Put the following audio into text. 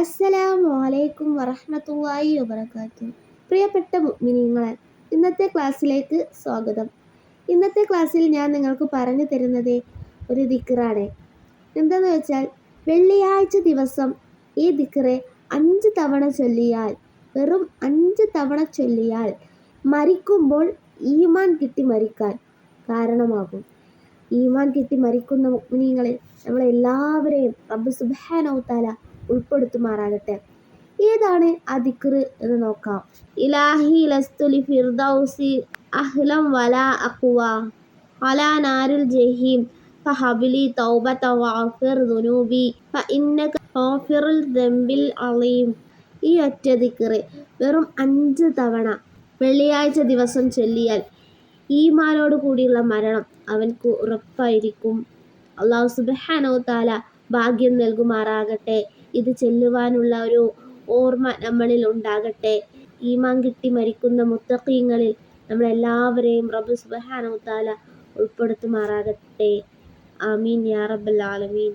അസ്സലാമു അലൈക്കും വറഹ്മത്തുള്ളാഹി വബർക്കാത്തു പ്രിയപ്പെട്ട മിനിങ്ങളെ ഇന്നത്തെ ക്ലാസ്സിലേക്ക് സ്വാഗതം. ഇന്നത്തെ ക്ലാസ്സിൽ ഞാൻ നിങ്ങൾക്ക് പറഞ്ഞു തരുന്നത് ഒരു ദിക്റാണ്. എന്താന്ന് വെച്ചാൽ വെള്ളിയാഴ്ച ദിവസം ഈ ദിക്കറെ അഞ്ച് തവണ ചൊല്ലിയാൽ വെറും അഞ്ച് തവണ ചൊല്ലിയാൽ മരിക്കുമ്പോൾ ഈമാൻ കിട്ടി മരിക്കാൻ കാരണമാകും. ഈമാൻ കിട്ടി മരിക്കുന്ന മുഅ്മിനീങ്ങളിൽ നമ്മളെല്ലാവരെയും റബ്ബ് സുബ്ഹാനഹു തആല ഉൾപ്പെടുത്തുമാറാകട്ടെ ഏതാണ് ആ എന്ന് നോക്കാം. ഇലാഹി ലസ്തുലി ഫിർദൗസി അഹ്ലം വല അക്കുവ അലാ നാരിൽ ജഹീം. ഫഹബിലി തൗബത വഅഫിർ ദുനൂബി. ഫഇന്നക ഗാഫിറുൽ ദംബിൽ അളീം ഈ ഒറ്റ ദിക്കറ് വെറും അഞ്ച് തവണ വെള്ളിയാഴ്ച ദിവസം ചൊല്ലിയാൽ ഈമാനോട് കൂടിയുള്ള മരണം അവൻക്ക് ഉറപ്പായിരിക്കും. അള്ളാഹു സുബ്ഹാനഹു തആല ഭാഗ്യം നൽകുമാറാകട്ടെ. ഇത് ചെല്ലുവാനുള്ള ഒരു ഓർമ്മ നമ്മളിൽ ഉണ്ടാകട്ടെ. ഈമാൻ കിട്ടി മരിക്കുന്ന മുത്തക്കീങ്ങളിൽ നമ്മളെല്ലാവരെയും റബ്ബ് സുബ്ഹാനഹു താല ഉൾപ്പെടുത്തുമാറാകട്ടെ. ആമീൻ യാ റബ്ബൽ ആലമീൻ.